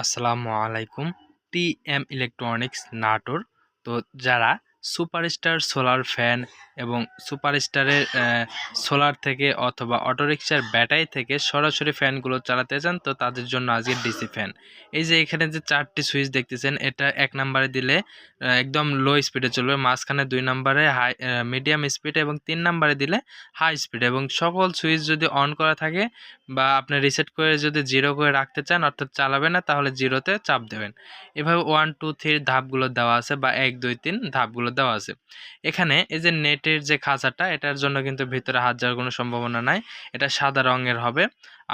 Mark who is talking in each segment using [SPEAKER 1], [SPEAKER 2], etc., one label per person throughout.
[SPEAKER 1] আসসালামু আলাইকুম। T M electronics Natore. তো যারা সুপারস্টার সোলার ফ্যান এবং সুপারস্টারের সোলার থেকে অথবা অটোরিকশার ব্যাটারি থেকে সরাসরি ফ্যানগুলো চালাতে চান, তো তাদের জন্য আজকে ডিসি ফ্যান। এই যে এখানে যে চারটি সুইচ দেখতেছেন, এটা এক নম্বরে দিলে একদম লো স্পিডে চলবে, মাঝখানে দুই নম্বরে হাই মিডিয়াম স্পিডে এবং তিন নম্বরে দিলে হাই স্পিড এবং সকল সুইচ যদি অন করা থাকে বা আপনি রিসেট করে যদি জিরো করে রাখতে চান, অর্থাৎ চালাবে না, তাহলে জিরোতে চাপ দেবেন। এভাবে ওয়ান টু থ্রির ধাপগুলো দেওয়া আছে বা এক, দুই, তিন ধাপগুলো দেওয়া আছে। এখানে এই যে নেটের যে খাঁচাটা, এটার জন্য কিন্তু ভিতরে হাত যাওয়ার কোনো সম্ভাবনা নাই। এটা সাদা রঙের হবে।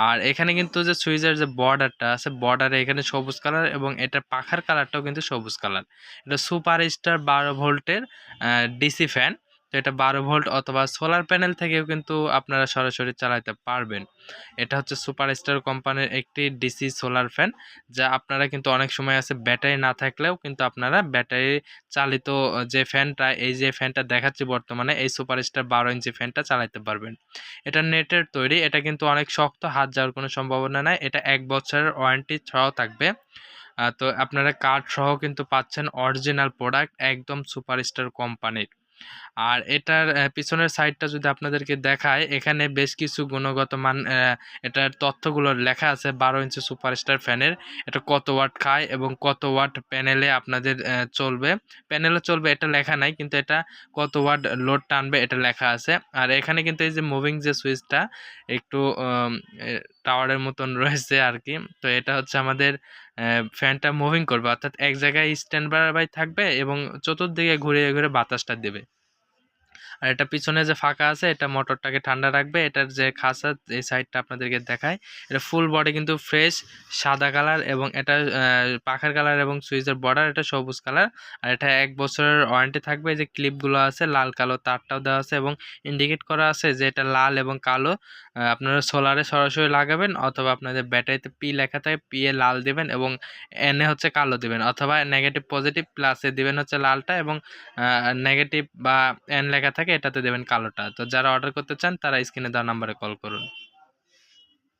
[SPEAKER 1] আর এখানে কিন্তু যে সুইচের যে বর্ডারটা আছে, বর্ডারে এখানে সবুজ কালার এবং এটা পাখার কালারটাও কিন্তু সবুজ কালার। এটা সুপার স্টার বারো ভোল্টের ডিসি ফ্যান। তো বারো ভোল্ট অথবা সোলার প্যানেল থেকেও কিন্তু আপনারা সরাসরি চালাতে পারবেন। এটা হচ্ছে সুপার স্টার কোম্পানির একটি ডিসি সোলার ফ্যান যা আপনারা কিন্তু অনেক সময় আছে ব্যাটারি না থাকলেও কিন্তু আপনারা ব্যাটারি চালিত যে ফ্যানটা এই যে ফ্যানটা দেখাচ্ছি বর্তমানে, এই সুপারস্টার বারো ইঞ্চি ফ্যানটা চালাতে পারবেন। এটা নেটের তৈরি, এটা কিন্তু অনেক শক্ত, হাত যাওয়ার কোনো সম্ভাবনা নাই, এটা এক বছরের ওয়ারেন্টি সহ থাকবে। তো আপনারা কার্ড সহ কিন্তু পাচ্ছেন অরিজিনাল প্রোডাক্ট একদম সুপারস্টার কোম্পানির আর এটার পিছনের সাইডটা যদি আপনাদেরকে দেখায়, এখানে বেশ কিছু গুণগত মান এটার তথ্যগুলো লেখা আছে বারো ইঞ্চি সুপারস্টার ফ্যানের। এটা কত ওয়াট খায় এবং কত ওয়াট প্যানেলে আপনাদের চলবে। প্যানেলে চলবে এটা লেখা নাই, কিন্তু এটা কত ওয়াট লোড টানবে এটা লেখা আছে। আর এখানে কিন্তু এই যে মুভিং যে সুইচটা একটু টাওয়ারের মতন রয়েছে আর কি তো এটা হচ্ছে আমাদের ফ্যানটা মুভিং করবে। অর্থাৎ এক জায়গায় স্ট্যান্ড বাই থাকবে এবং চতুর্দিকে ঘুরে ঘুরে বাতাসটা দেবে। আর এটা পিছনে যে ফাঁকা আছে, এটা মোটরটাকে ঠান্ডা রাখবে। এটার যে খাসা এই সাইডটা আপনাদেরকে দেখায়। এটা ফুল বডি কিন্তু ফ্রেশ সাদা কালার এবং এটা পাখার কালার এবং সুইচের বর্ডার এটা সবুজ কালার আর এটা এক বছরের ওয়ারেন্টি থাকবে। যে ক্লিপগুলো আছে, লাল কালো তারটাও দেওয়া আছে এবং ইন্ডিকেট করা আছে যে এটা লাল এবং কালো। আপনারা সোলারে সরাসরি লাগাবেন অথবা আপনাদের ব্যাটারিতে পি লেখা থাকে পি এ লাল দেবেন এবং এনে হচ্ছে কালো দেবেন অথবা নেগেটিভ পজিটিভ প্লাসে দেবেন হচ্ছে লালটা এবং নেগেটিভ বা এন লেখা থাকে এটাতে দেবেন কালোটা। তো যারা অর্ডার করতে চান তারা স্ক্রিনে দেওয়া নাম্বারে কল করুন।